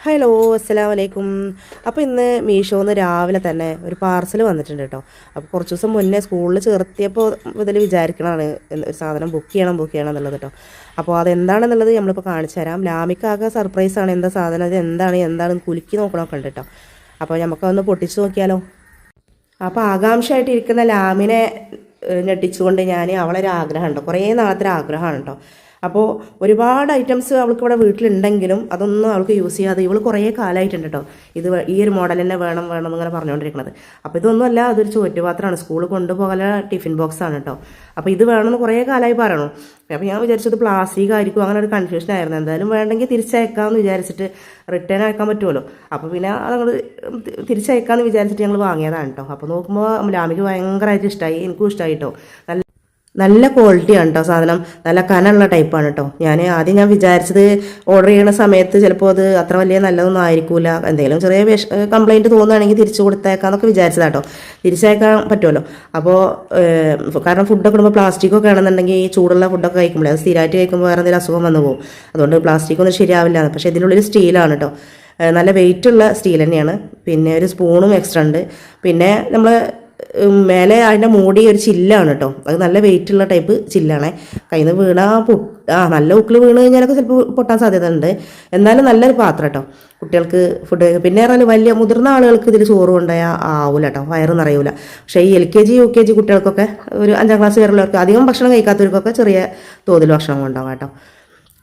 Hello അസ്സാം വലൈക്കും അപ്പോൾ ഇന്ന് മീഷോന്ന് രാവിലെ തന്നെ ഒരു പാർസൽ വന്നിട്ടുണ്ട് കേട്ടോ അപ്പോൾ കുറച്ച് ദിവസം മുന്നേ സ്കൂളിൽ ചേർത്തിയപ്പോൾ മുതൽ വിചാരിക്കണതാണ് ഒരു സാധനം ബുക്ക് ചെയ്യണം ബുക്ക് ചെയ്യണം എന്നുള്ളത് കേട്ടോ അപ്പോൾ അതെന്താണെന്നുള്ളത് നമ്മളിപ്പോൾ കാണിച്ചു തരാം. ലാമിക്കാകെ സർപ്രൈസാണ് എന്താ സാധനം അത് എന്താണ് എന്താണ് കുലുക്കി നോക്കണമൊക്കെ ഉണ്ട് കേട്ടോ അപ്പോൾ നമുക്കതൊന്ന് പൊട്ടിച്ച് നോക്കിയാലോ. അപ്പോൾ ആകാംക്ഷയായിട്ട് ഇരിക്കുന്ന ലാമിനെ ഞെട്ടിച്ചുകൊണ്ട് ഞാൻ അവളൊരു ആഗ്രഹമുണ്ട് കുറേ നാളത്തെ ആഗ്രഹമാണ് കേട്ടോ അപ്പോൾ ഒരുപാട് ഐറ്റംസ് അവൾക്ക് ഇവിടെ വീട്ടിലുണ്ടെങ്കിലും അതൊന്നും അവൾക്ക് യൂസ് ചെയ്യാതെ ഇവൾ കുറേ കാലമായിട്ടുണ്ട് കേട്ടോ ഇത് ഈ ഒരു മോഡൽ തന്നെ വേണം വേണം എന്നിങ്ങനെ പറഞ്ഞുകൊണ്ടിരിക്കുന്നത് അപ്പോൾ ഇതൊന്നുമല്ല അതൊരു ചോറ്റുപാത്രമാണ് സ്കൂളിൽ കൊണ്ടുപോകല ടിഫിൻ ബോക്സ് ആണ് കേട്ടോ അപ്പോൾ ഇത് വേണമെന്ന് കുറേ കാലമായി പറയണു. അപ്പോൾ ഞാൻ വിചാരിച്ചത് പ്ലാസ്റ്റിക് ആയിരിക്കും അങ്ങനെ ഒരു കൺഫ്യൂഷൻ ആയിരുന്നു. എന്തായാലും വേണമെങ്കിൽ തിരിച്ചയക്കാമെന്ന് വിചാരിച്ചിട്ട് റിട്ടേൺ അയക്കാൻ പറ്റുമല്ലോ അപ്പോൾ പിന്നെ അതങ്ങൾ തിരിച്ചയക്കാമെന്ന് വിചാരിച്ചിട്ട് ഞങ്ങൾ വാങ്ങിയതാണ് കേട്ടോ അപ്പോൾ നോക്കുമ്പോൾ ലാമിക്ക് ഭയങ്കരമായിട്ട് ഇഷ്ടമായി എനിക്കും ഇഷ്ടമായി കേട്ടോ നല്ല നല്ല ക്വാളിറ്റിയാണ് കേട്ടോ സാധനം. നല്ല കനമുള്ള ടൈപ്പാണ് കേട്ടോ ഞാൻ ആദ്യം ഞാൻ വിചാരിച്ചത് ഓർഡർ ചെയ്യുന്ന സമയത്ത് ചിലപ്പോൾ അത് അത്ര വലിയ നല്ലതൊന്നും ആയിരിക്കില്ല എന്തെങ്കിലും ചെറിയ വിഷ കംപ്ലൈന്റ് തോന്നുകയാണെങ്കിൽ തിരിച്ചു കൊടുത്തേക്കാന്നൊക്കെ വിചാരിച്ചതാട്ടോ തിരിച്ചയക്കാൻ പറ്റുമല്ലോ അപ്പോൾ കാരണം ഫുഡൊക്കെ ഇടുമ്പോൾ പ്ലാസ്റ്റിക്കൊക്കെ ആണെന്നുണ്ടെങ്കിൽ ചൂടുള്ള ഫുഡൊക്കെ കഴിക്കുമ്പോൾ അത് സ്ഥിരമായിട്ട് കഴിക്കുമ്പോൾ വേറെ എന്തെങ്കിലും അസുഖം വന്നു പോകും അതുകൊണ്ട് പ്ലാസ്റ്റിക് ഒന്നും ശരിയാവില്ല പക്ഷേ ഇതിനുള്ളിൽ സ്റ്റീലാണ് കേട്ടോ നല്ല വെയിറ്റുള്ള സ്റ്റീൽ തന്നെയാണ്. പിന്നെ ഒരു സ്പൂണും എക്സ്ട്രാ ഉണ്ട്. പിന്നെ നമ്മൾ മേലെ അതിന്റെ മൂടി ഒരു ചില്ലാണ് കേട്ടോ അത് നല്ല വെയിറ്റ് ഉള്ള ടൈപ്പ് ചില്ലാണ്. കയ്യിൽ നിന്ന് വീണാ പൊ ആ നല്ല ഉക്കിൽ വീണ് കഴിഞ്ഞാലൊക്കെ ചിലപ്പോൾ പൊട്ടാൻ സാധ്യത ഉണ്ട് എന്നാലും നല്ലൊരു പാത്രം കേട്ടോ കുട്ടികൾക്ക് ഫുഡ് പിന്നെ പറഞ്ഞാൽ വലിയ മുതിർന്ന ആളുകൾക്ക് ഇതിൽ ചോറ് കൊണ്ടുപോയാൽ ആവില്ല കേട്ടോ വയറ് നിറയൂല. പക്ഷേ ഈ L K G U K G കുട്ടികൾക്കൊക്കെ ഒരു അഞ്ചാം ക്ലാസ് വരെയുള്ളവർക്ക് അധികം ഭക്ഷണം കഴിക്കാത്തവർക്കൊക്കെ ചെറിയ തോതിൽ ഭക്ഷണം കൊണ്ടുപോകാം കേട്ടോ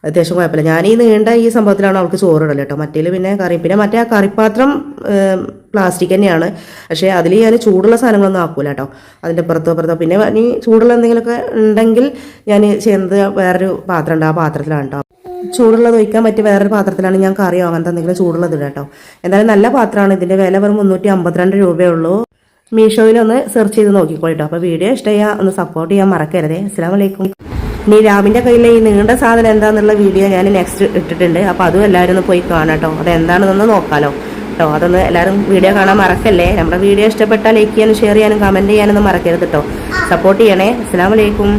അത്യാവശ്യം കുഴപ്പമില്ല. ഞാൻ ഈ നീണ്ട ഈ സംഭവത്തിലാണ് അവൾക്ക് ചോറ് ഇടൽ കേട്ടോ. മറ്റേ പിന്നെ കറി പിന്നെ മറ്റേ ആ കറിപ്പാത്രം പ്ലാസ്റ്റിക് തന്നെയാണ്. പക്ഷേ അതിൽ ഞാൻ ചൂടുള്ള സാധനങ്ങളൊന്നും ആക്കൂല കേട്ടോ. അതിന്റെ പുറത്തോ പുറത്തോ. പിന്നെ ഇനി ചൂടുള്ള എന്തെങ്കിലുമൊക്കെ ഉണ്ടെങ്കിൽ ഞാൻ ചെയ്യുന്നത് വേറൊരു പാത്രം ഉണ്ട് ആ പാത്രത്തിലാണ് കേട്ടോ. ചൂടുള്ളത് ഒഴിക്കാൻ പറ്റിയ വേറൊരു പാത്രത്തിലാണ് ഞാൻ കറിയോ അങ്ങനത്തെ എന്തെങ്കിലും ചൂടുള്ളത് ഇടുക കേട്ടോ. എന്തായാലും നല്ല പാത്രമാണ്. ഇതിന്റെ വില വെറും മുന്നൂറ്റി അമ്പത്തിരണ്ട് രൂപയേ ഉള്ളൂ. മീഷോയിൽ ഒന്ന് സെർച്ച് ചെയ്ത് നോക്കിക്കോളിട്ടോ അപ്പോൾ വീഡിയോ ഇഷ്ടമായ ഒന്ന് സപ്പോർട്ട് ചെയ്യാൻ മറക്കരുതേ. അസ്സാം വലൈക്കും ഇനി രാമിന്റെ കയ്യിലെ ഈ നീണ്ട സാധനം എന്താണെന്നുള്ള വീഡിയോ ഞാൻ നെക്സ്റ്റ് ഇട്ടിട്ടുണ്ട്. അപ്പോൾ അതും എല്ലാവരും ഒന്ന് പോയി കാണാട്ടോ കേട്ടോ. അത് എന്താണെന്നൊന്ന് നോക്കാലോ. കേട്ടോ അതൊന്ന് എല്ലാവരും വീഡിയോ കാണാൻ മറക്കല്ലേ? നമ്മുടെ വീഡിയോ ഇഷ്ടപ്പെട്ടാൽ ലൈക്ക് ചെയ്യാനും ഷെയർ ചെയ്യാനും കമന്റ് ചെയ്യാനൊന്നും മറക്കരുത് കേട്ടോ. സപ്പോർട്ട് ചെയ്യണേ. അസ്സാം വലൈക്കും